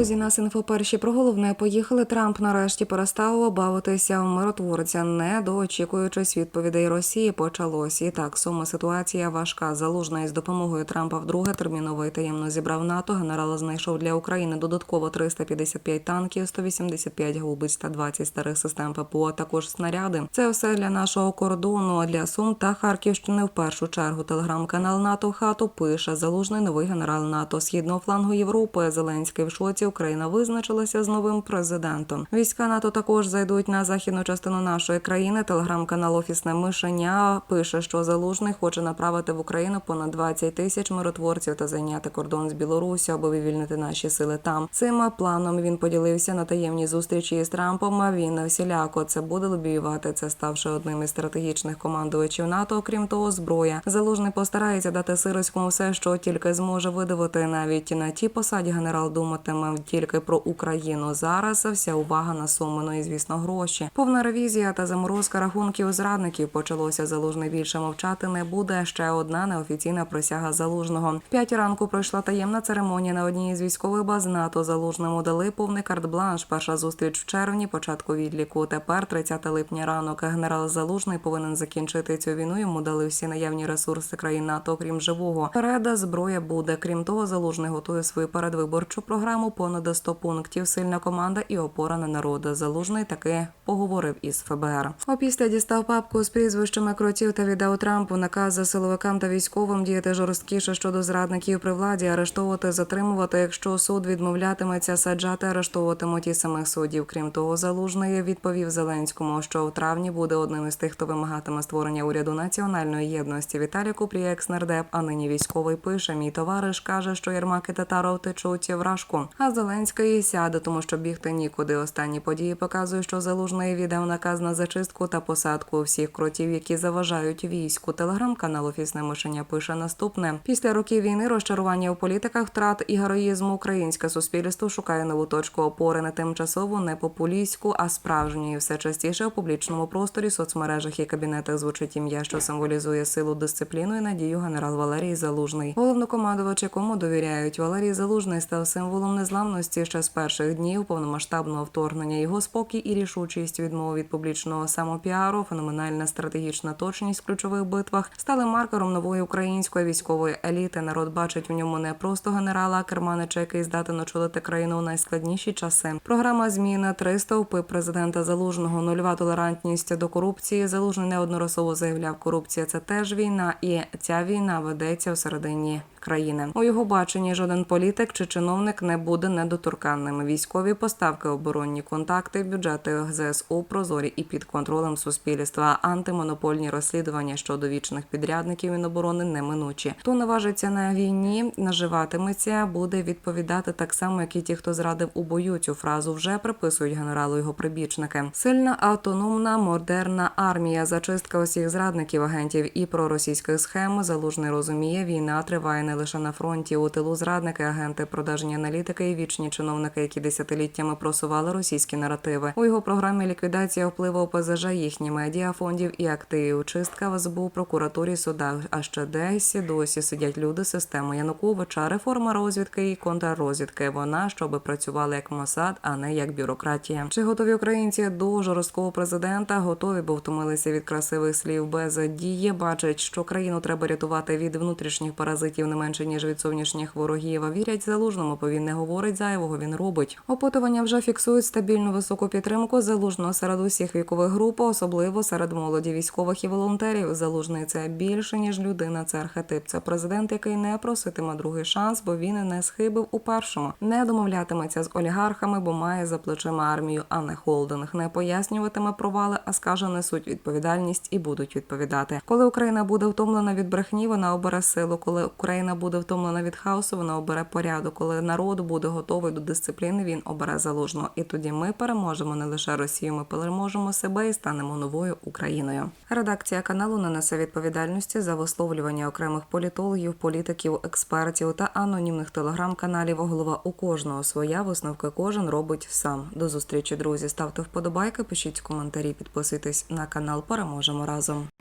Друзі, нас інфоперші про головне поїхали. Трамп нарешті перестав обавитися в миротворця, не доочікуючись відповідей Росії. Почалось і так сума ситуація важка. Залужний з допомогою Трампа вдруге терміново і таємно зібрав НАТО. Генерал знайшов для України додатково 355 танків, 185 гаубиць та 20 старих систем ППО. Також снаряди. Це все для нашого кордону. Для Сум та Харківщини в першу чергу. Телеграм-канал НАТО хату пише залужний новий генерал НАТО східного флангу Європи. Зеленський в шоці. Україна визначилася з новим президентом. Війська НАТО також зайдуть на західну частину нашої країни. Телеграм-канал Офісне Мишеня пише, що залужний хоче направити в Україну понад 20 тисяч миротворців та зайняти кордон з Білорусі, аби вивільнити наші сили там. Цим планом він поділився на таємній зустрічі з Трампом. а Він всіляко це буде лобіювати. Це ставши одним із стратегічних командувачів НАТО. Окрім того, зброя залужний постарається дати Сироському все, що тільки зможе видавити. Навіть на тій посаді генерал думатиме тільки про Україну. Зараз вся увага на суми, ну і звісно гроші. Повна ревізія та заморозка рахунків зрадників почалося. Залужний більше мовчати не буде. Ще одна неофіційна присяга залужного. П'ять ранку пройшла таємна церемонія на одній із військових баз НАТО. Залужному дали повний карт-бланш. Перша зустріч в червні, початку відліку. Тепер 30 липня ранок. Генерал Залужний повинен закінчити цю війну. Йому дали всі наявні ресурси країн НАТО, крім живого. Переда зброя буде. Крім того, залужний готує свою передвиборчу програму. Понад 100 пунктів. Сильна команда і опора на народ. Залужний таки поговорив із ФБР. Опісля дістав папку з прізвищами кротів та віддав Трампу наказ силовикам та військовим діяти жорсткіше щодо зрадників при владі, арештовувати, затримувати. Якщо суд відмовлятиметься, саджати, арештовуватимуть і самих суддів. Крім того, залужний відповів Зеленському, що в травні буде одним із тих, хто вимагатиме створення уряду національної єдності. Віталій Купрій, екс-нардеп, а нині військовий пише. Мій товариш каже, що Єрмак і Татаров течуть в рашку. А Зеленський сяде, тому що бігти нікуди. Останні події показують, що залужний віддав наказ на зачистку та посадку всіх кротів, які заважають війську. Телеграм-канал Офісне мишення пише наступне: після років війни розчарування у політиках, втрат і героїзму українське суспільство шукає нову точку опори не тимчасову, не популістську, а справжню. І все частіше у публічному просторі, соцмережах і кабінетах звучить ім'я, що символізує силу, дисципліну і надію генерал Валерій Залужний. Головнокомандувач, якому довіряють Валерій Залужний, став символом незламності ще з перших днів повномасштабного вторгнення. Його спокій і рішучість відмови від публічного самопіару, феноменальна стратегічна точність в ключових битвах стали маркером нової української військової еліти. Народ бачить у ньому не просто генерала, керманича, який здатен очолити країну у найскладніші часи. Програма зміна три стовпи президента Залужного, нульова толерантність до корупції. Залужний неодноразово заявляв, корупція це теж війна, і ця війна ведеться всередині країни. У його баченні жоден політик чи чиновник не буде недоторканним. Військові поставки, оборонні контакти, бюджети ЗСУ прозорі і під контролем суспільства. Антимонопольні розслідування щодо вічних підрядників Міноборони неминучі. Хто наважиться на війні, наживатиметься, буде відповідати так само, як і ті, хто зрадив у бою. Цю фразу вже приписують генералу його прибічники. Сильна автономна модерна армія, зачистка усіх зрадників, агентів і проросійських схем. Залужний розуміє, війна триває не лише на фронті. У тилу зрадники, агенти, продажні аналітики і вічні чиновники, які десятиліттями просували російські наративи. У його програмі ліквідація впливу ОПЗЖ, їхні медіа, фондів і активів. Чистка в СБУ, прокуратурі, судах. А ще десь досі сидять люди системи Януковича, реформа розвідки і контррозвідки. Вона щоб працювала як Мосад, а не як бюрократія. Чи готові українці до жорсткого президента? Готові, бо втомилися від красивих слів без дії. Бачать, що країну треба рятувати від внутрішніх паразитів менше ніж від зовнішніх ворогів. А вірять залужному, бо він не говорить зайвого. Він робить. Опитування вже фіксують стабільну високу підтримку залужного серед усіх вікових груп, особливо серед молоді військових і волонтерів. Залужний це більше ніж людина. Це архетип. Це президент, який не проситиме другий шанс, бо він не схибив у першому. Не домовлятиметься з олігархами, бо має за плечима армію, а не холдинг. Не пояснюватиме провали, а скаже несуть відповідальність і будуть відповідати. Коли Україна буде втомлена від брехні, вона обере силу. Коли Україна буде втомлена від хаосу, вона обере порядок. Коли народ буде готовий до дисципліни, він обере залужно. І тоді ми переможемо не лише Росію, ми переможемо себе і станемо новою Україною. Редакція каналу не несе відповідальності за висловлювання окремих політологів, політиків, експертів та анонімних телеграм-каналів. Голова у кожного своя висновки кожен робить сам. До зустрічі, друзі. Ставте вподобайки, пишіть коментарі, підписуйтесь на канал. Переможемо разом.